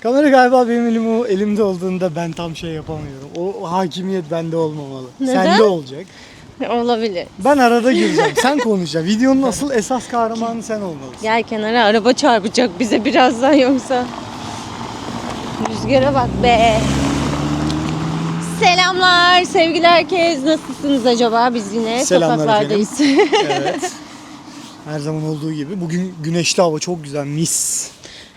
Kamera galiba benim elim, elimde olduğunda ben tam şey yapamıyorum. O, o hakimiyet bende olmamalı. Neden? Sende olacak. Olabilir. Ben arada gireceğim. Sen konuşacaksın. Videonun asıl esas kahramanı sen olmalısın. Gel kenara araba çarpacak bize birazdan yoksa. Rüzgara bak be. Selamlar sevgili herkes. Nasılsınız acaba? Biz yine Selamlar sokaklardayız. Evet. Her zaman olduğu gibi. Bugün güneşli hava çok güzel. Mis.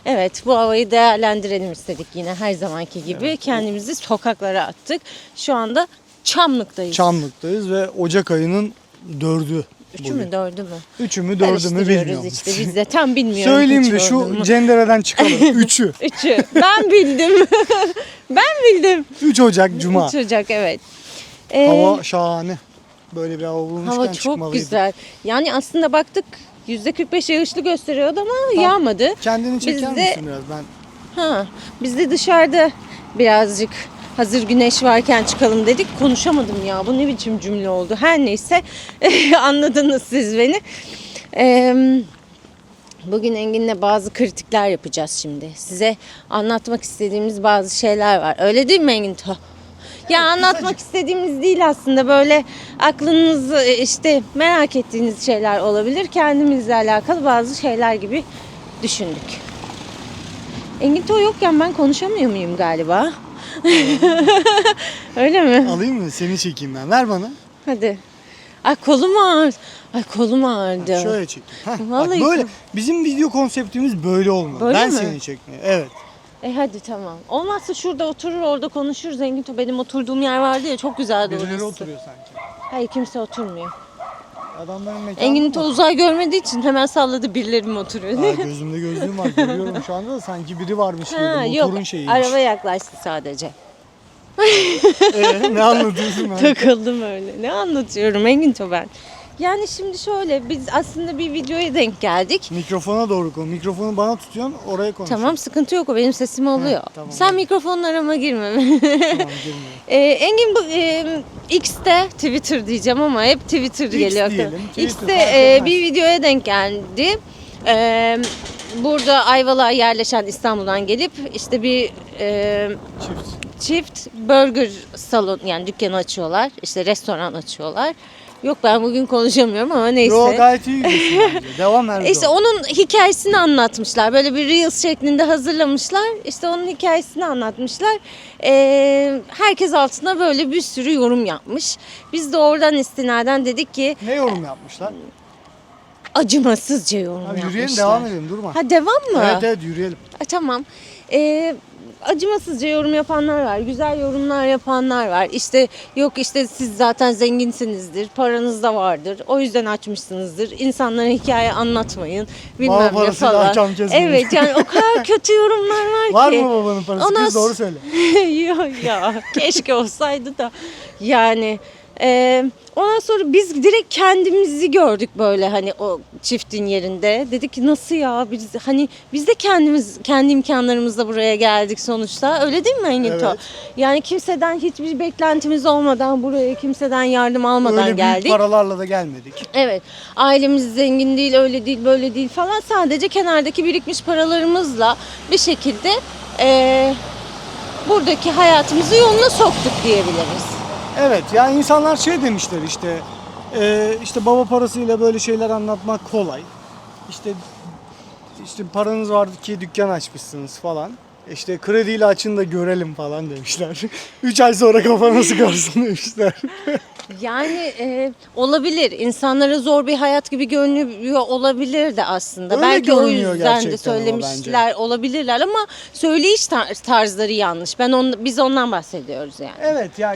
Evet bu havayı değerlendirelim istedik yine her zamanki gibi. Kendimizi sokaklara attık. Şu anda Çamlık'tayız. Çamlık'tayız ve Ocak ayının dördü. Üçü bugün. mü dördü mü? Üçü mü dördü mü bilmiyorum. işte biz de tam bilmiyorum. Söyleyeyim de şu cendereden çıkalım. Üçü. Üçü. Ben bildim. ben bildim. 3 Ocak Cuma. Üç Ocak evet. Ee, Hava şahane. Böyle bir hava bulmuşken Hava çok güzel. Yani aslında baktık %45 yağışlı gösteriyordu ama yağmadı. Kendini çeker Biz de- misin biraz? Ben Ha, biz de dışarıda birazcık hazır güneş varken çıkalım dedik. Konuşamadım ya. Bu ne biçim cümle oldu. Her neyse anladınız siz beni. Ee, bugün Engin'le bazı kritikler yapacağız şimdi. Size anlatmak istediğimiz bazı şeyler var. Öyle değil mi Engin? Ya anlatmak istediğimiz değil aslında böyle aklınızı e, işte merak ettiğiniz şeyler olabilir. Kendimizle alakalı bazı şeyler gibi düşündük. Engin Toy yokken ben konuşamıyor muyum galiba? Öyle mi? alayım mı? Seni çekeyim ben. Ver bana. Hadi. Ay kolum ağrıdı. Ay kolum ağrıdı. Şöyle çekeyim. Heh, bak Vallahi böyle. Bizim video konseptimiz böyle olmalı. Böyle ben mi? seni çekmeye. Evet. E hadi tamam. Olmazsa şurada oturur orada konuşuruz. Engin Toy benim oturduğum yer vardı ya çok güzeldi Birileri orası. oturuyor sanki. Hayır kimse oturmuyor. Adamların mekanı Engin mı? Uzay görmediği için hemen salladı birileri mi oturuyor Aa, diye. gözümde gözlüğüm var. Görüyorum şu anda da sanki biri varmış gibi. Ha, Motorun yok şeyiymiş. araba yaklaştı sadece. Ee, ne anlatıyorsun ben? Takıldım öyle. Ne anlatıyorum Engin Toy ben. Yani şimdi şöyle biz aslında bir videoya denk geldik. Mikrofona doğru konuş. Mikrofonu bana tutuyorsun oraya konuş. Tamam sıkıntı yok o benim sesim oluyor. tamam, Sen mikrofonun arama girme. Tamam girmiyor. Ee, Engin bu e, X'te Twitter diyeceğim ama hep Twitter geliyor. diyelim. Twitter X'te e, bir videoya denk geldi. Ee, burada Ayvalık'a yerleşen İstanbul'dan gelip işte bir e, Çift. çift burger salon yani dükkanı açıyorlar. İşte restoran açıyorlar. Yok ben bugün konuşamıyorum ama neyse. Yo gayet iyi gidiyorsun bence. Devam Erdoğan. İşte onun hikayesini anlatmışlar. Böyle bir Reels şeklinde hazırlamışlar. İşte onun hikayesini anlatmışlar. Ee, herkes altına böyle bir sürü yorum yapmış. Biz de oradan istinaden dedik ki Ne yorum yapmışlar? acımasızca yorum Abi yapmışlar. yürüyelim devam edelim durma. Ha devam mı? Evet evet yürüyelim. Ha, tamam. Ee, acımasızca yorum yapanlar var. Güzel yorumlar yapanlar var. İşte yok işte siz zaten zenginsinizdir. Paranız da vardır. O yüzden açmışsınızdır. İnsanlara hikaye anlatmayın. Bilmem ne falan. Evet yani o kadar kötü yorumlar var, Var ki. mı babanın parası? Ondan Kız doğru söyle. Yok ya keşke olsaydı da. Yani e, ondan sonra biz direkt kendimizi gördük böyle hani o çiftin yerinde. Dedik ki nasıl ya biz hani biz de kendimiz kendi imkanlarımızla buraya geldik sonuçta. Öyle değil mi Engin To? Evet. Yani kimseden hiçbir beklentimiz olmadan buraya kimseden yardım almadan Öyle büyük geldik. paralarla da gelmedik. Evet. Ailemiz zengin değil, öyle değil, böyle değil falan. Sadece kenardaki birikmiş paralarımızla bir şekilde eee, buradaki hayatımızı yoluna soktuk diyebiliriz. Evet ya insanlar şey demişler işte e, işte baba parasıyla böyle şeyler anlatmak kolay. İşte işte paranız vardı ki dükkan açmışsınız falan. İşte krediyle açın da görelim falan demişler. 3 ay sonra kafanı sıkarsın demişler. Yani eee, olabilir. İnsanlara zor bir hayat gibi görünüyor olabilir de aslında. Öyle Belki o yüzden de söylemişler olabilirler ama söyleyiş tar- tarzları yanlış. Ben on, biz ondan bahsediyoruz yani. evet ya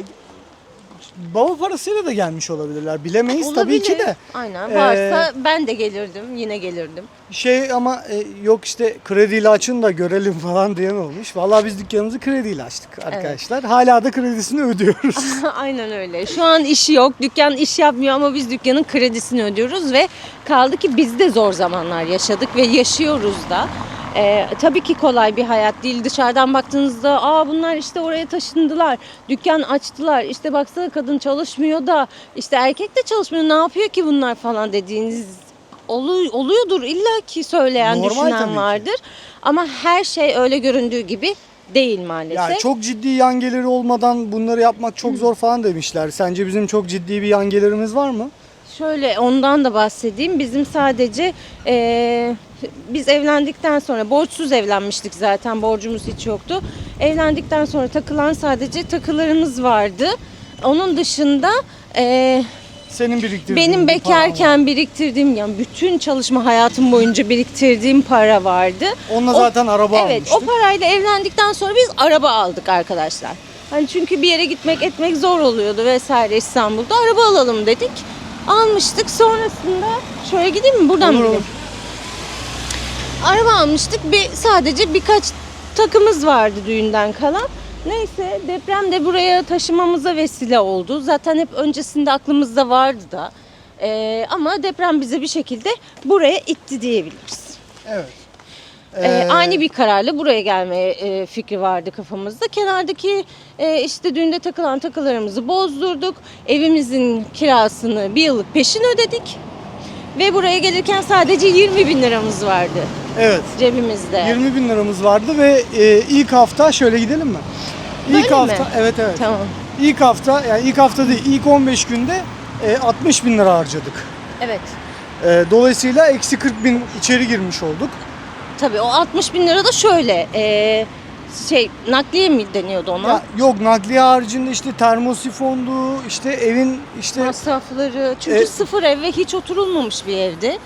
baba parasıyla da gelmiş olabilirler. Bilemeyiz tabii ki de. Aynen. Ee, Varsa ben de gelirdim. Yine gelirdim. Şey ama e, yok işte krediyle açın da görelim falan diyen olmuş. Vallahi biz dükkanımızı krediyle açtık arkadaşlar. Hala da kredisini ödüyoruz. Aynen öyle. Şu an işi yok. Dükkan iş yapmıyor ama biz dükkanın kredisini ödüyoruz ve kaldı ki biz de zor zamanlar yaşadık ve yaşıyoruz da. Ee, tabii ki kolay bir hayat değil. Dışarıdan baktığınızda aa bunlar işte oraya taşındılar. Dükkan açtılar. İşte baksana kadın çalışmıyor da işte erkek de çalışmıyor. Ne yapıyor ki bunlar falan dediğiniz olu- oluyordur illa ki söyleyen Normal tabii düşünen vardır. Ama her şey öyle göründüğü gibi değil maalesef. Yani çok ciddi yan geliri olmadan bunları yapmak çok zor falan demişler. Sence bizim çok ciddi bir yan gelirimiz var mı? Şöyle ondan da bahsedeyim. Bizim sadece eee, biz evlendikten sonra borçsuz evlenmiştik zaten borcumuz hiç yoktu. Evlendikten sonra takılan sadece takılarımız vardı. Onun dışında eee, Senin biriktirdiğin benim bekarken biriktirdiğim yani bütün çalışma hayatım boyunca biriktirdiğim para vardı. Onunla O- zaten araba Evet o almıştık. parayla evlendikten sonra biz araba aldık arkadaşlar. Hani çünkü bir yere gitmek etmek zor oluyordu vesaire İstanbul'da araba alalım dedik. Almıştık sonrasında şöyle gideyim mi buradan mı Olur? Araba almıştık bir sadece birkaç takımız vardı düğünden kalan. Neyse deprem de buraya taşımamıza vesile oldu. Zaten hep öncesinde aklımızda vardı da. Ee, ama deprem bize bir şekilde buraya itti diyebiliriz. Evet. Ee, Ee, ani bir kararla buraya gelme e, fikri vardı kafamızda. Kenardaki e, işte düğünde takılan takılarımızı bozdurduk. Evimizin kirasını bir yıllık peşin ödedik. Ve buraya gelirken sadece 20 bin liramız vardı Evet. cebimizde. 20 bin liramız vardı ve e, ilk hafta şöyle gidelim mi? İlk Böyle mi? hafta evet evet. Tamam. İlk hafta yani ilk hafta değil ilk 15 günde e, 60 bin lira harcadık. Evet. E, dolayısıyla eksi 40 bin içeri girmiş olduk. Tabii o 60 bin lira da şöyle e, şey nakliye mi deniyordu ona? Ya, yok nakliye haricinde işte termosifondu işte evin işte Masrafları. Çünkü E- sıfır ev ve hiç oturulmamış bir evdi.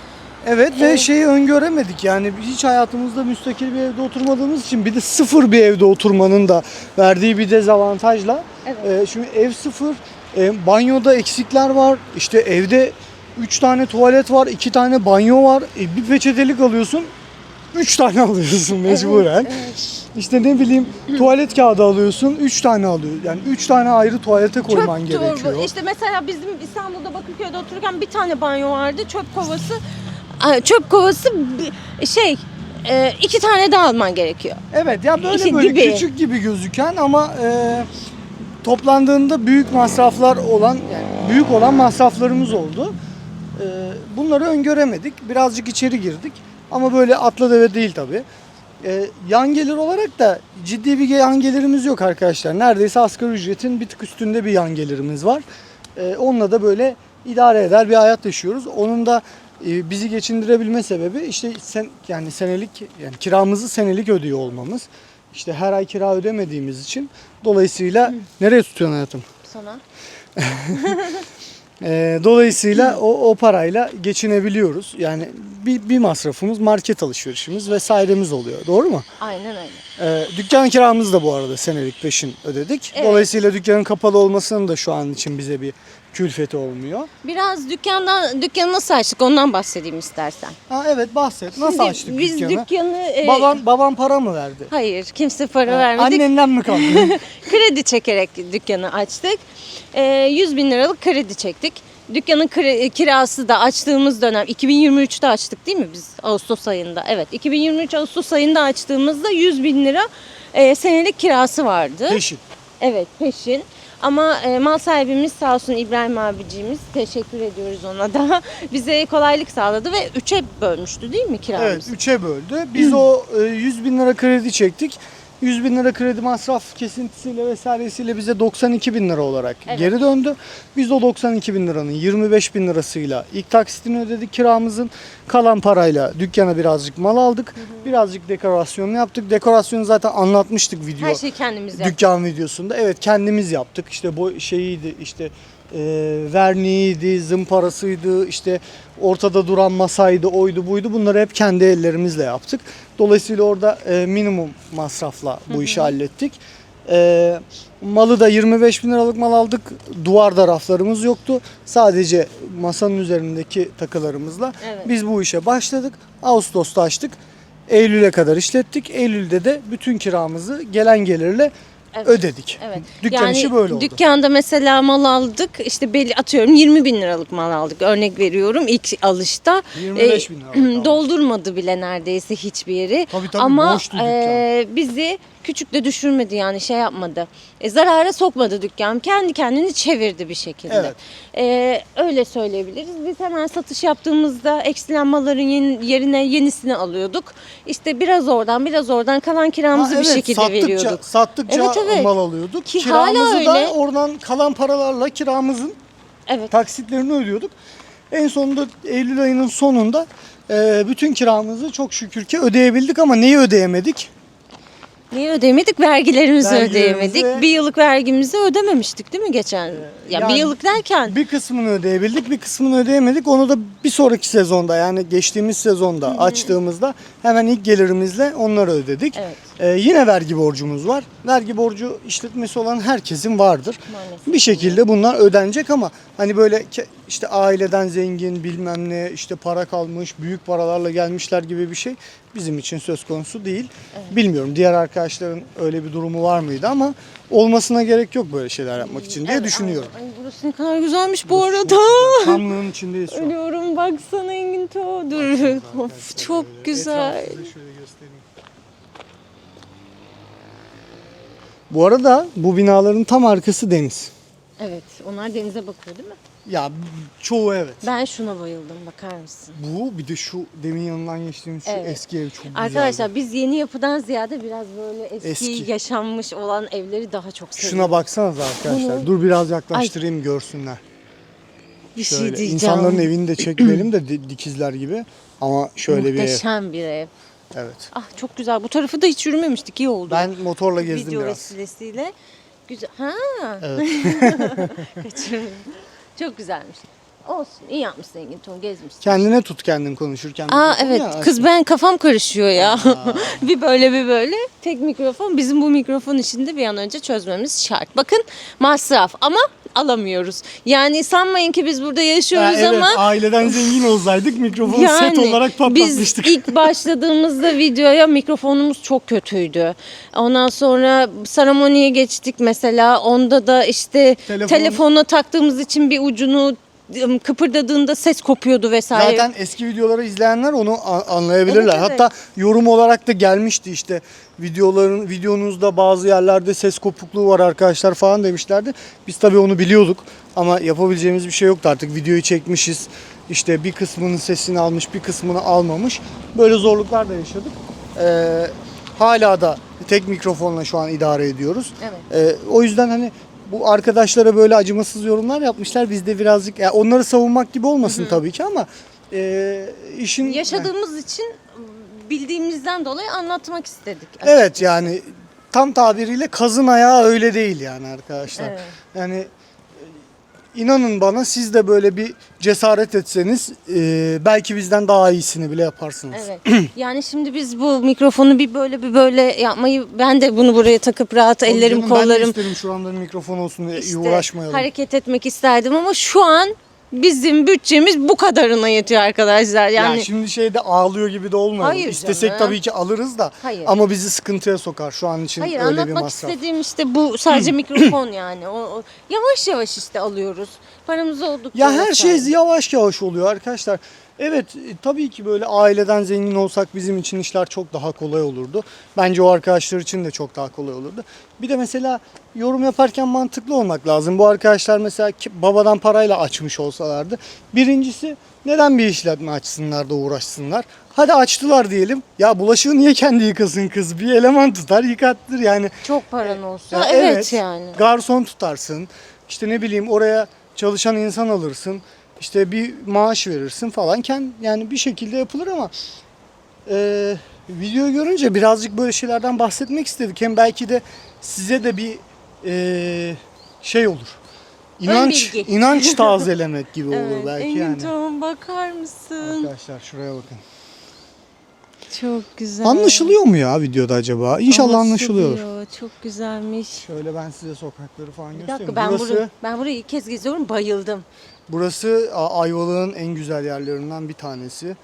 evet ve Evet. şeyi öngöremedik yani hiç hayatımızda müstakil bir evde oturmadığımız için bir de sıfır bir evde oturmanın da verdiği bir dezavantajla Evet. e, şimdi ev sıfır e, banyoda eksikler var işte evde 3 tane tuvalet var 2 tane banyo var e, bir peçetelik alıyorsun 3 tane alıyorsun mecburen. İşte ne bileyim tuvalet kağıdı alıyorsun 3 tane alıyor. Yani 3 tane ayrı tuvalete koyman çöp gerekiyor. torba. İşte mesela bizim İstanbul'da Bakırköy'de otururken bir tane banyo vardı. Çöp kovası çöp kovası şey e, iki tane daha alman gerekiyor. Evet ya böyle İşte böyle gibi. küçük gibi gözüken ama e, toplandığında büyük masraflar olan yani büyük olan masraflarımız oldu. E, bunları öngöremedik. Birazcık içeri girdik ama böyle atla deve değil tabi. yan gelir olarak da ciddi bir yan gelirimiz yok arkadaşlar. Neredeyse asgari ücretin bir tık üstünde bir yan gelirimiz var. E, onunla da böyle idare eder bir hayat yaşıyoruz. Onun da e, bizi geçindirebilme sebebi işte sen, yani senelik yani kiramızı senelik ödüyor olmamız. İşte her ay kira ödemediğimiz için dolayısıyla nereye tutuyorsun hayatım? Sana. E, dolayısıyla o, o parayla geçinebiliyoruz. Yani bir, bir masrafımız market alışverişimiz vesairemiz oluyor. Doğru mu? Aynen öyle. E, dükkan kiramızı da bu arada senelik peşin ödedik. Evet. Dolayısıyla dükkanın kapalı olmasının da şu an için bize bir külfeti olmuyor. Biraz dükkandan dükkanı nasıl açtık ondan bahsedeyim istersen. Ha evet bahset. Nasıl Şimdi açtık biz dükkanı? dükkanı e, Baban baban para mı verdi? Hayır kimse para Ha, vermedik. Annenden mi kaldı? kredi çekerek dükkanı açtık. Ee, 100 bin liralık kredi çektik. Dükkanın kre- kirası da açtığımız dönem 2023'te açtık değil mi biz Ağustos ayında? Evet 2023 Ağustos ayında açtığımızda 100 bin lira e, senelik kirası vardı. Peşin. Evet peşin. Ama e, mal sahibimiz sağ olsun İbrahim abicimiz teşekkür ediyoruz ona da bize kolaylık sağladı ve 3'e bölmüştü değil mi kiramızı? Evet 3'e böldü. Biz o e, 100 bin lira kredi çektik. 100 bin lira kredi masraf kesintisiyle vesairesiyle bize 92 bin lira olarak Evet. geri döndü. Biz o 92 bin liranın 25 bin lirasıyla ilk taksitini ödedik kiramızın. Kalan parayla dükkana birazcık mal aldık. Birazcık dekorasyon yaptık. Dekorasyonu zaten anlatmıştık video. Her şeyi kendimiz yaptık. Dükkan videosunda. Evet kendimiz yaptık. İşte bu şeyiydi işte e, verniğiydi, zımparasıydı, işte ortada duran masaydı, oydu buydu. Bunları hep kendi ellerimizle yaptık. Dolayısıyla orada e, minimum masrafla bu işi hallettik. E, malı da 25 bin liralık mal aldık. Duvarda raflarımız yoktu. Sadece masanın üzerindeki takılarımızla Evet. biz bu işe başladık. Ağustos'ta açtık. Eylül'e kadar işlettik. Eylül'de de bütün kiramızı gelen gelirle Evet. ödedik. Evet. Dükkan yani işi böyle oldu. Dükkanda mesela mal aldık. işte belli atıyorum 20 bin liralık mal aldık. Örnek veriyorum ilk alışta. 25 bin liralık aldık. Doldurmadı bile neredeyse hiçbir yeri. Tabii tabii, Ama boştu dükkan. e, bizi küçük de düşürmedi yani şey yapmadı. E, zarara sokmadı dükkan. Kendi kendini çevirdi bir şekilde. Evet. E, öyle söyleyebiliriz. Biz hemen satış yaptığımızda eksilen malların yeni- yerine yenisini alıyorduk. İşte biraz oradan biraz oradan kalan kiramızı Ha, bir evet, şekilde sattıkça, veriyorduk. Sattıkça Evet, evet. mal alıyorduk. Ki Kiramızı hala da öyle. oradan kalan paralarla kiramızın Evet. taksitlerini ödüyorduk. En sonunda Eylül ayının sonunda e, bütün kiramızı çok şükür ki ödeyebildik ama neyi ödeyemedik? Niye ödeyemedik? Vergilerimizi Vergilerimizi- ödeyemedik. Bir yıllık vergimizi ödememiştik değil mi geçen? ya yani bir yıllık derken Bir kısmını ödeyebildik, bir kısmını ödeyemedik. Onu da bir sonraki sezonda yani geçtiğimiz sezonda açtığımızda hemen ilk gelirimizle onları ödedik. Evet. Ee, yine vergi borcumuz var. Vergi borcu işletmesi olan herkesin vardır. Maalesef. Bir şekilde bunlar ödenecek ama hani böyle işte aileden zengin bilmem ne işte para kalmış büyük paralarla gelmişler gibi bir şey bizim için söz konusu değil. Bilmiyorum diğer arkadaşların öyle bir durumu var mıydı ama olmasına gerek yok böyle şeyler yapmak için diye Evet, düşünüyorum. Ay, ay, burası ne kadar güzelmiş bu arada. Kamlığın içindeyiz şu an. Ölüyorum baksana Engin To. Dur. Of çok güzel. Şöyle göstereyim. Bu arada bu binaların tam arkası deniz. Evet onlar denize bakıyor değil mi? Ya çoğu evet. Ben şuna bayıldım bakar mısın? Bu bir de şu demin yanından geçtiğimiz şu Evet. eski ev çok güzel. Arkadaşlar biz yeni yapıdan ziyade biraz böyle eski, Eski. yaşanmış olan evleri daha çok seviyoruz. Şuna baksanıza arkadaşlar. Dur biraz yaklaştırayım görsünler. bir Şöyle. şey diyeceğim. İnsanların evini de çekmeyelim de di- dikizler gibi. Ama şöyle bir ev. Muhteşem bir ev. Evet. Ah çok güzel. Bu tarafı da hiç yürümemiştik. iyi oldu. Ben motorla gezdim Video biraz. vesilesiyle. Güzel. Ha. Evet. Kaçırmayayım. Çok güzelmiş. Olsun. iyi yapmışsın Engin Ton. Gezmişsin. Kendine tut kendin konuşurken. Aa evet. ya, Kız ben kafam karışıyor ya. bir böyle bir böyle. Tek mikrofon. Bizim bu mikrofon işini de bir an önce çözmemiz şart. Bakın masraf ama alamıyoruz. Yani sanmayın ki biz burada Ha, yaşıyoruz evet, ama aileden zengin olsaydık mikrofonu set olarak patlatmıştık. Biz ilk başladığımızda videoya mikrofonumuz çok kötüydü. Ondan sonra Saramoni'ye geçtik mesela. Onda da işte Telefon- telefona taktığımız için bir ucunu kıpırdadığında ses kopuyordu vesaire. Zaten eski videoları izleyenler onu anlayabilirler. Evet, evet. Hatta yorum olarak da gelmişti işte videoların videonuzda bazı yerlerde ses kopukluğu var arkadaşlar falan demişlerdi. Biz tabii onu biliyorduk ama yapabileceğimiz bir şey yoktu artık. Videoyu çekmişiz. İşte bir kısmının sesini almış, bir kısmını almamış. Böyle zorluklar da yaşadık. Ee, hala da tek mikrofonla şu an idare ediyoruz. Evet. Ee, o yüzden hani bu arkadaşlara böyle acımasız yorumlar yapmışlar. Biz de birazcık yani onları savunmak gibi olmasın tabii ki ama e, işin Yaşadığımız için bildiğimizden dolayı anlatmak istedik. Evet yani tam tabiriyle kazın ayağı öyle değil yani arkadaşlar. Evet. Yani inanın bana siz de böyle bir cesaret etseniz e, belki bizden daha iyisini bile yaparsınız. Evet. Yani şimdi biz bu mikrofonu bir böyle bir böyle yapmayı ben de bunu buraya takıp rahat ellerim Canım, Ben de kollarım isterim şu anda mikrofon olsun diye işte uğraşmayalım. hareket etmek isterdim ama şu an bizim bütçemiz bu kadarına yetiyor arkadaşlar. Yani ya şimdi şeyde ağlıyor gibi de olmayalım. Hayır İstesek canım. tabii ki alırız da Hayır. ama bizi sıkıntıya sokar şu an için hayır öyle bir anlatmak masraf. istediğim işte bu sadece mikrofon yani. O, o- yavaş yavaş işte alıyoruz. Paramız oldukça. Ya her şey yavaş yavaş oluyor arkadaşlar. Evet e, tabii ki böyle aileden zengin olsak bizim için işler çok daha kolay olurdu. Bence o arkadaşlar için de çok daha kolay olurdu. Bir de mesela yorum yaparken mantıklı olmak lazım. Bu arkadaşlar mesela babadan parayla açmış olsalardı. Birincisi neden bir işletme açsınlar da uğraşsınlar? Hadi açtılar diyelim. Ya bulaşığı niye kendi yıkasın kız? Bir eleman tutar yıkattır yani. Çok paran olsa Ya evet, yani. Garson tutarsın. İşte ne bileyim oraya çalışan insan alırsın. İşte bir maaş verirsin falan. Yani bir şekilde yapılır ama e, video görünce birazcık böyle şeylerden bahsetmek istedik. Hem belki de size de bir e, şey olur. İnanç, inanç tazelemek gibi olur Evet. belki Engin yani. Tom, bakar mısın? Arkadaşlar şuraya bakın. Çok güzel. Anlaşılıyor mu ya videoda acaba? İnşallah anlaşılıyor. Çok güzelmiş. Şöyle ben size sokakları falan Bir göstereyim. dakika ben Burası- burayı, ben burayı ilk kez geziyorum bayıldım. Burası A- Ayvalık'ın en güzel yerlerinden bir tanesi.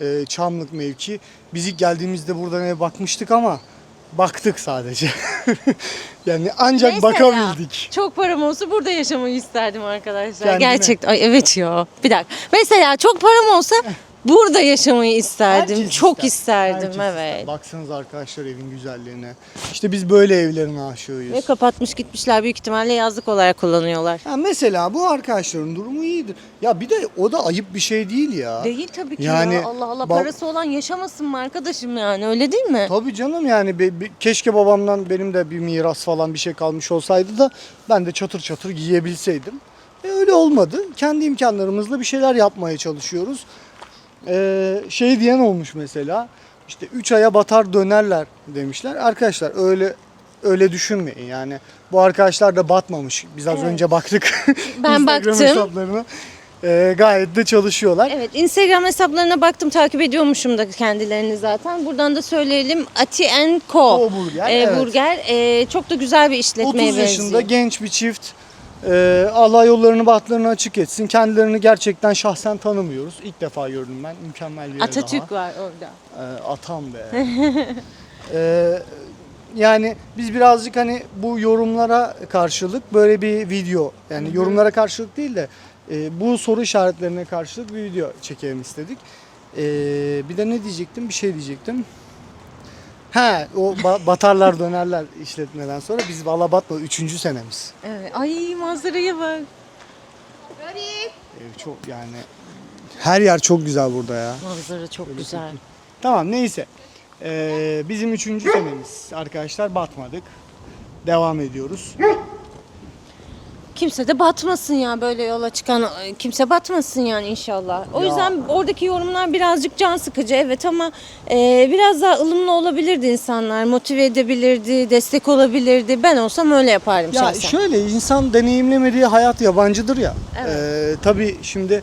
Ee, Çamlık mevki. Biz ilk geldiğimizde buradan eve bakmıştık ama baktık sadece. yani ancak Mesela, bakabildik. Çok param olsa burada yaşamayı isterdim arkadaşlar. Kendine. Gerçekten. Ay evet ya. Bir dakika. Mesela çok param olsa burada yaşamayı isterdim. Herkes çok ister, isterdim herkes evet. ister. Baksanız arkadaşlar evin güzelliğine. İşte biz böyle evlerin aşığıyız. Ve kapatmış gitmişler büyük ihtimalle yazlık olarak kullanıyorlar. Ha mesela bu arkadaşların durumu iyidir. Ya bir de o da ayıp bir şey değil ya. Değil tabii ki Yani ya. Allah Allah bak- parası olan yaşamasın mı arkadaşım yani öyle değil mi? Tabii canım yani be- be- keşke babamdan benim de bir miras falan bir şey kalmış olsaydı da ben de çatır çatır giyebilseydim. E öyle olmadı. Kendi imkanlarımızla bir şeyler yapmaya çalışıyoruz. Ee, şey diyen olmuş mesela işte 3 aya batar dönerler demişler. Arkadaşlar öyle öyle düşünmeyin yani. Bu arkadaşlar da batmamış. Biz az Evet. önce baktık. Ben Instagram baktım. hesaplarına. Ee, gayet de çalışıyorlar. Evet Instagram hesaplarına baktım takip ediyormuşum da kendilerini zaten. Buradan da söyleyelim Ati Co. O burger, Ee, evet. Burger Ee, çok da güzel bir 30 işletmeye yaşında benziyor. genç bir çift. Ee, Allah yollarını bahtlarını açık etsin. Kendilerini gerçekten şahsen tanımıyoruz. İlk defa gördüm ben. Mükemmel bir Atatürk daha. var orada. Ee, atam be. Ee, yani biz birazcık hani bu yorumlara karşılık böyle bir video yani yorumlara karşılık değil de e, bu soru işaretlerine karşılık bir video çekelim istedik. Ee, bir de ne diyecektim? Bir şey diyecektim. He o ba- batarlar dönerler işletmeden sonra biz valla batma 3. senemiz. Evet. Ay manzaraya bak. Ev çok yani her yer çok güzel burada ya. Manzara çok güzel. Tamam neyse. Ee, bizim üçüncü senemiz arkadaşlar batmadık. Devam ediyoruz. Kimse de batmasın ya böyle yola çıkan kimse batmasın yani inşallah. O Ya. yüzden oradaki yorumlar birazcık can sıkıcı evet ama e, biraz daha ılımlı olabilirdi insanlar. Motive edebilirdi, destek olabilirdi. Ben olsam öyle yapardım Ya şahsen. şöyle insan deneyimlemediği hayat yabancıdır ya. Evet. Ee, tabii şimdi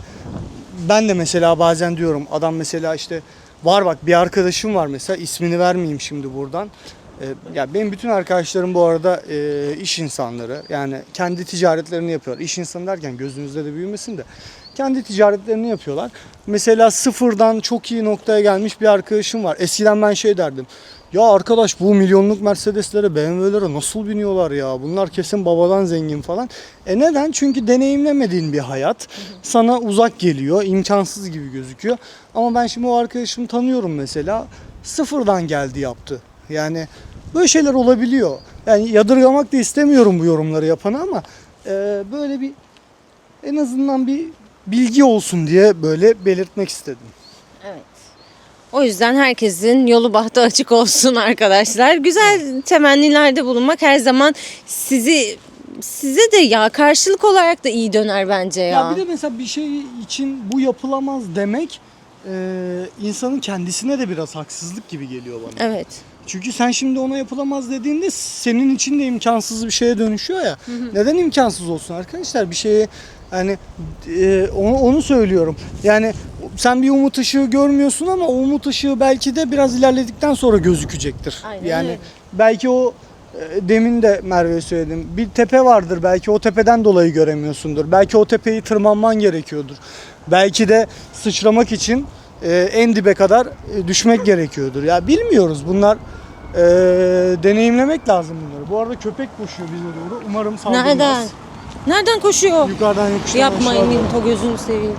ben de mesela bazen diyorum adam mesela işte var bak bir arkadaşım var mesela ismini vermeyeyim şimdi buradan. Ee, ya benim bütün arkadaşlarım bu arada e, iş insanları yani kendi ticaretlerini yapıyorlar. İş insanı derken gözünüzde de büyümesin de kendi ticaretlerini yapıyorlar. Mesela sıfırdan çok iyi noktaya gelmiş bir arkadaşım var. Eskiden ben şey derdim. Ya arkadaş bu milyonluk Mercedes'lere, BMW'lere nasıl biniyorlar ya? Bunlar kesin babadan zengin falan. E neden? Çünkü deneyimlemediğin bir hayat. Sana uzak geliyor, imkansız gibi gözüküyor. Ama ben şimdi o arkadaşımı tanıyorum mesela. Sıfırdan geldi yaptı. Yani böyle şeyler olabiliyor. Yani yadırgamak da istemiyorum bu yorumları yapanı ama e, böyle bir en azından bir bilgi olsun diye böyle belirtmek istedim. Evet. O yüzden herkesin yolu bahtı açık olsun arkadaşlar. Güzel temennilerde bulunmak her zaman sizi size de ya karşılık olarak da iyi döner bence ya. Ya bir de mesela bir şey için bu yapılamaz demek e, insanın kendisine de biraz haksızlık gibi geliyor bana. Evet. Çünkü sen şimdi ona yapılamaz dediğinde senin için de imkansız bir şeye dönüşüyor ya. Neden imkansız olsun arkadaşlar? Bir şeye hani e, onu, onu söylüyorum. Yani sen bir umut ışığı görmüyorsun ama o umut ışığı belki de biraz ilerledikten sonra gözükecektir. Aynen yani öyle. belki o e, demin de Merve söyledim. Bir tepe vardır belki o tepeden dolayı göremiyorsundur. Belki o tepeyi tırmanman gerekiyordur. Belki de sıçramak için en dibe kadar e, düşmek gerekiyordur. Ya bilmiyoruz bunlar e, deneyimlemek lazım bunları. Bu arada köpek koşuyor bize doğru. Umarım saldırmaz. Nereden? Nereden koşuyor? Yukarıdan yokuştan Yapmayın aşağı doğru. Nilto gözünü seveyim.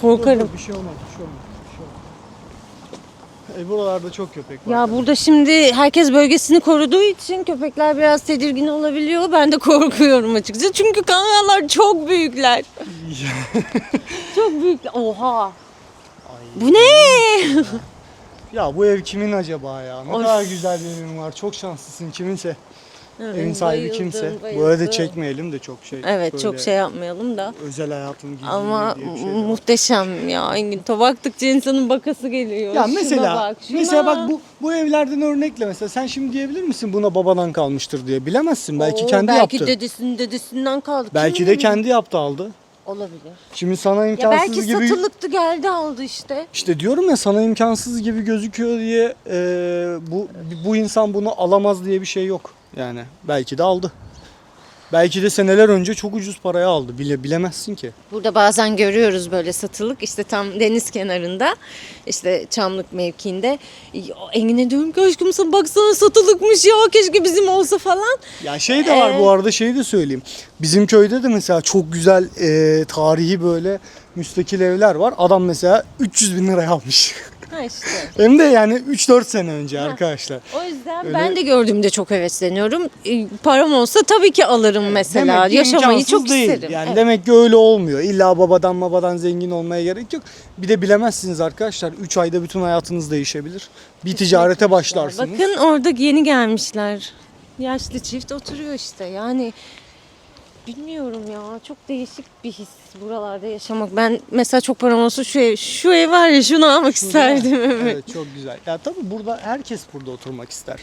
Korkarım. dur, Bir şey olmaz, bir şey olmaz. Bir şey olmaz. E, buralarda çok köpek var. Ya burada şimdi herkes bölgesini koruduğu için köpekler biraz tedirgin olabiliyor. Ben de korkuyorum açıkçası. Çünkü kangallar çok büyükler. çok büyükler. Oha. Bu ne? Ya bu ev kimin acaba ya? Ne Of. kadar güzel bir evin var. Çok şanslısın kiminse. Evin sahibi Bayıldım, kimse. Bu bayıldım. arada çekmeyelim de çok şey. Evet böyle çok şey yapmayalım da. Özel hayatın gizliliği Ama diye bir şey de var. muhteşem ya. Engin baktıkça insanın bakası geliyor. Ya Şuna mesela bak, şuna. mesela bak bu bu evlerden örnekle mesela sen şimdi diyebilir misin buna babadan kalmıştır diye bilemezsin. Belki Oo, kendi belki yaptı. dedesinin dedesinden kaldı. Kim belki de bilir? kendi yaptı aldı. Olabilir. Şimdi sana Ya imkansız belki gibi satılıktı geldi aldı işte. işte diyorum ya sana imkansız gibi gözüküyor diye e, bu bu insan bunu alamaz diye bir şey yok. Yani belki de aldı. Belki de seneler önce çok ucuz paraya aldı. Bile bilemezsin ki. Burada bazen görüyoruz böyle satılık işte tam deniz kenarında işte Çamlık mevkiinde. Engin'e diyorum ki aşkım sen baksana satılıkmış ya keşke bizim olsa falan. Ya şey de var Ee, bu arada şey de söyleyeyim. Bizim köyde de mesela çok güzel e, tarihi böyle müstakil evler var. Adam mesela 300 bin liraya almış. Ha işte. Hem de yani 3-4 sene önce arkadaşlar. O yüzden Öyle- ben de gördüğümde çok hevesleniyorum. Ee, Param olsa tabii ki alırım mesela. Demek ki Yaşamayı imkansız çok değil. isterim. Yani Evet. demek ki öyle olmuyor. İlla babadan babadan zengin olmaya gerek yok. Bir de bilemezsiniz arkadaşlar. 3 ayda bütün hayatınız değişebilir. Bir ticarete başlarsınız. Bakın orada yeni gelmişler. Yaşlı çift oturuyor işte. Yani bilmiyorum ya. Çok değişik bir his buralarda yaşamak. Ben mesela çok param olsa şu ev, şu ev var ya şunu almak isterdim. Evet. Evet çok güzel. Ya tabii burada herkes burada oturmak ister.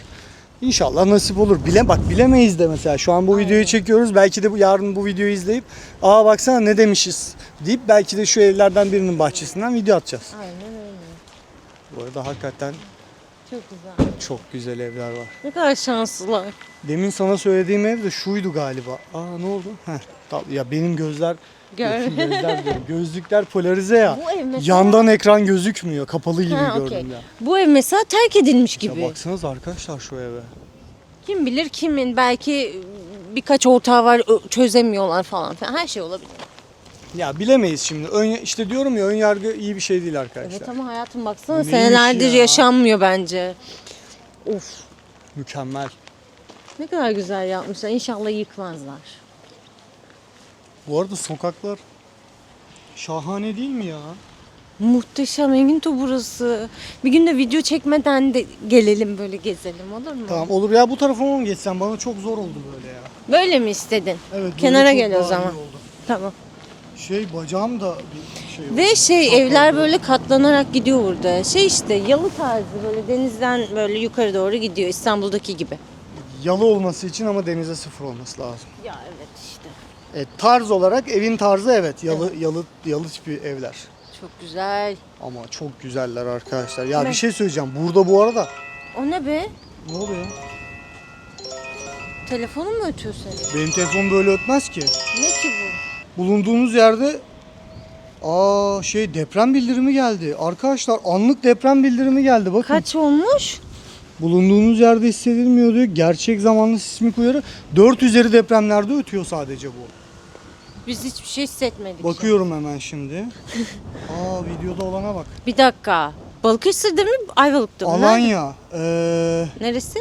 İnşallah nasip olur. Bile bak bilemeyiz de mesela şu an bu videoyu çekiyoruz. Belki de bu yarın bu videoyu izleyip aa baksana ne demişiz deyip belki de şu evlerden birinin bahçesinden video atacağız. Aynen öyle. Bu arada hakikaten Çok güzel. çok güzel evler var. Ne kadar şanslılar. Demin sana söylediğim ev de şuydu galiba. Aa ne oldu? Heh, tamam. ya benim gözler Gör. gözler diyorum. Gözlükler polarize ya. Bu ev mesela- Yandan ekran gözükmüyor. Kapalı gibi Ha, gördüm okey. ya. Bu ev mesela terk edilmiş gibi. Ya baksanız arkadaşlar şu eve. Kim bilir kimin belki birkaç ortağı var ö- çözemiyorlar falan filan. Her şey olabilir. Ya bilemeyiz şimdi. Ön, işte diyorum ya ön yargı iyi bir şey değil arkadaşlar. Evet ama hayatım baksana neymiş senelerdir ya? yaşanmıyor bence. Of Mükemmel. ne kadar güzel yapmışlar. İnşallah yıkmazlar. Bu arada sokaklar şahane değil mi ya? Muhteşem Enginto burası. Bir gün de video çekmeden de gelelim böyle gezelim olur mu? Tamam olur ya bu tarafa mı geçsen bana çok zor oldu böyle ya. Böyle mi istedin? Evet. Kenara gel o zaman. Tamam. Şey bacağım da bir şey oldu. Ve şey Çatladı. evler böyle katlanarak gidiyor burada. Şey işte yalı tarzı böyle denizden böyle yukarı doğru gidiyor İstanbul'daki gibi. Yalı olması için ama denize sıfır olması lazım. Ya evet işte. Evet, tarz olarak evin tarzı evet yalı yalı yalı tipi evler. Çok güzel. Ama çok güzeller arkadaşlar. Ya bir şey söyleyeceğim. Burada bu arada O ne be? ne oluyor? Telefonun mu ötüyor senin? Benim telefon böyle ötmez ki. Ne ki bu? Bulunduğunuz yerde Aa şey deprem bildirimi geldi. Arkadaşlar anlık deprem bildirimi geldi. Bakın. Kaç olmuş? Bulunduğunuz yerde hissedilmiyor diyor. Gerçek zamanlı sismik uyarı 4 üzeri depremlerde ötüyor sadece bu. Biz hiçbir şey hissetmedik. Bakıyorum hemen şimdi. Aa videoda olana bak. Bir dakika. Balıkesir'de mi? Ayvalık'ta mı? Nerede? Alanya. Ee, Neresi?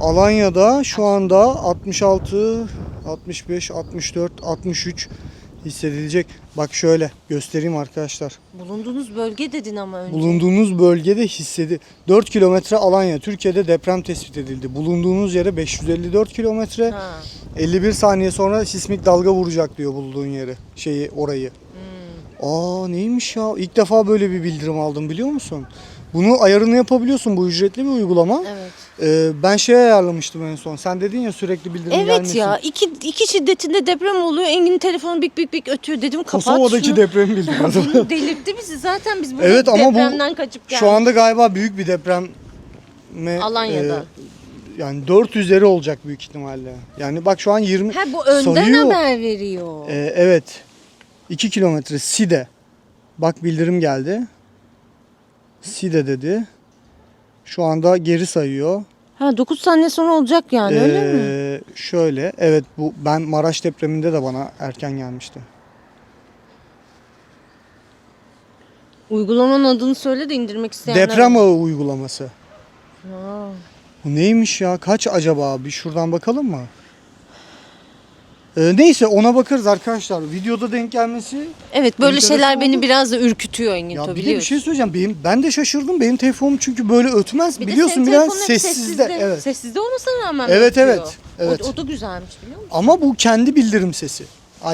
Alanya'da şu anda 66, 65, 64, 63 hissedilecek. Bak şöyle göstereyim arkadaşlar. Bulunduğunuz bölge dedin ama önce. Bulunduğunuz bölgede hissedi 4 kilometre Alanya. Türkiye'de deprem tespit edildi. Bulunduğunuz yere 554 kilometre. Ha. 51 saniye sonra sismik dalga vuracak diyor bulduğun yeri. Şeyi orayı. Hmm. Aa neymiş ya? İlk defa böyle bir bildirim aldım biliyor musun? Bunu ayarını yapabiliyorsun. Bu ücretli bir uygulama. Evet. Ee, ben şey ayarlamıştım en son. Sen dedin ya sürekli bildirim Evet gelmesin. ya iki, iki şiddetinde deprem oluyor. Engin'in telefonu bik bik bik ötüyor. Dedim kapat Kosova'daki şunu. deprem bildirimi. Bunu delirtti bizi. Zaten biz burada Evet ama bu depremden kaçıp geldik. Şu anda galiba büyük bir deprem Alanya'da. yani 4 üzeri olacak büyük ihtimalle. Yani bak şu an 20 Ha bu önden sayıyor. haber veriyor. Ee, evet. 2 kilometre Side. Bak bildirim geldi. Side dedi. Şu anda geri sayıyor. Ha 9 saniye sonra olacak yani öyle mi? Ee, Şöyle evet bu ben Maraş depreminde de bana erken gelmişti. Uygulamanın adını söyle de indirmek isteyenler. Deprem ağı uygulaması. Ha. Bu neymiş ya? Kaç acaba? Bir şuradan bakalım mı? Ee, neyse ona bakarız arkadaşlar. Videoda denk gelmesi. Evet böyle Enteresan şeyler beni oldu. biraz da ürkütüyor Engin Ya to bir de bir biliyorsun. şey söyleyeceğim. Benim, ben de şaşırdım. Benim telefonum çünkü böyle ötmez. Bir de Biliyorsun senin biraz telefonun hep sessizde. Evet. Sessizde olmasına rağmen Evet, ötüyor. evet, evet. O, o da güzelmiş biliyor musun? Ama bu kendi bildirim sesi.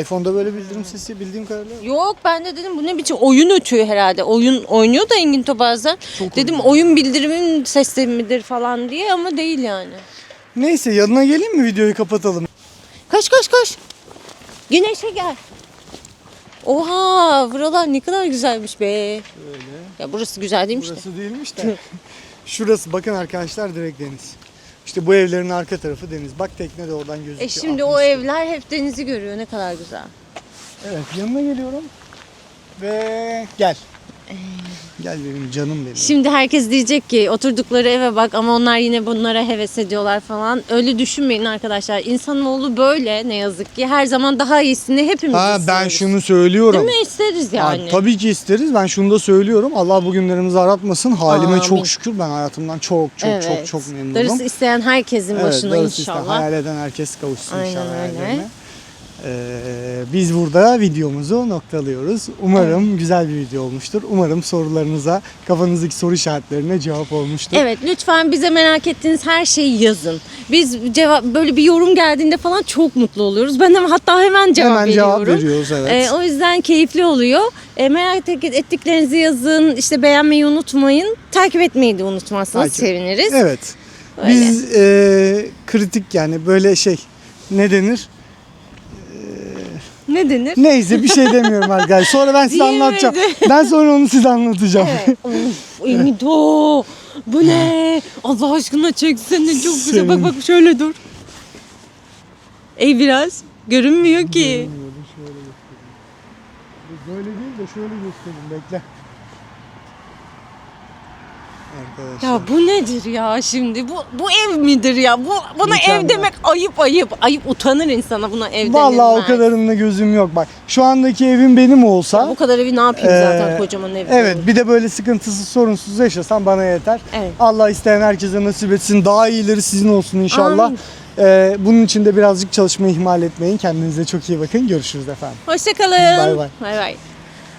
iPhone'da böyle bildirim sesi bildiğim kadarıyla. yok. Ben de dedim bu ne biçim oyun ötüyor herhalde. Oyun oynuyor da Engin to bazen. Çok dedim oyun bildirimin sesleri midir falan diye ama değil yani. Neyse yanına geleyim mi videoyu kapatalım. Koş koş koş. Güneşe gel. Oha buralar ne kadar güzelmiş be. Öyle. Ya burası güzel değilmiş de. Burası değilmiş de. Şurası bakın arkadaşlar direkt deniz. İşte bu evlerin arka tarafı deniz. Bak tekne de oradan gözüküyor. E şimdi o Atmış. evler hep denizi görüyor. Ne kadar güzel. Evet yanına geliyorum. Ve gel. Gel benim canım benim. Şimdi herkes diyecek ki oturdukları eve bak ama onlar yine bunlara heves ediyorlar falan. Öyle düşünmeyin arkadaşlar. İnsanoğlu böyle ne yazık ki. Her zaman daha iyisini hepimiz Ha isteriz. ben şunu söylüyorum. Değil mi? İsteriz Ha, yani. tabii ki isteriz. Ben şunu da söylüyorum. Allah bugünlerimizi aratmasın. Halime Amin. çok şükür. Ben hayatımdan çok çok çok çok memnunum. Darısı isteyen herkesin Evet, başına inşallah. Hayal eden herkes kavuşsun Aynen inşallah öyle. hayallerine. Ee, biz burada videomuzu noktalıyoruz. Umarım güzel bir video olmuştur. Umarım sorularınıza, kafanızdaki soru işaretlerine cevap olmuştur. Evet lütfen bize merak ettiğiniz her şeyi yazın. Biz cevap böyle bir yorum geldiğinde falan çok mutlu oluyoruz. Ben hem hatta hemen cevap Hemen veriyorum. cevap veriyoruz evet. Ee, o yüzden keyifli oluyor. Ee, merak ettiklerinizi yazın. İşte beğenmeyi unutmayın. Takip etmeyi de unutmazsanız Takip- seviniriz. Evet. Öyle. Biz e, kritik yani böyle şey ne denir? Ne denir? Neyse bir şey demiyorum arkadaşlar. Sonra ben size Diyemedi. anlatacağım. Ben sonra onu size anlatacağım. Evet. of Emido. Bu ne? Allah aşkına çeksene çok güzel. Bak Senin- bak şöyle dur. Ey biraz. Görünmüyor ki. Böyle değil de şöyle göstereyim bekle. Arkadaşlar. Ya bu nedir ya şimdi? Bu bu ev midir ya? Bu buna Mükemmel. ev demek ayıp ayıp. Ayıp utanır insana buna ev Vallahi o denilmez. kadarında gözüm yok bak. Şu andaki evim benim olsa. Bu kadar evi ne yapayım zaten Ee, kocaman ev. Evet bir de böyle sıkıntısız sorunsuz yaşasam bana yeter. Evet. Allah isteyen herkese nasip etsin. Daha iyileri sizin olsun inşallah. Amin. Ee, bunun için de birazcık çalışmayı ihmal etmeyin. Kendinize çok iyi bakın. Görüşürüz efendim. Hoşçakalın. Bay bay. Bay bay.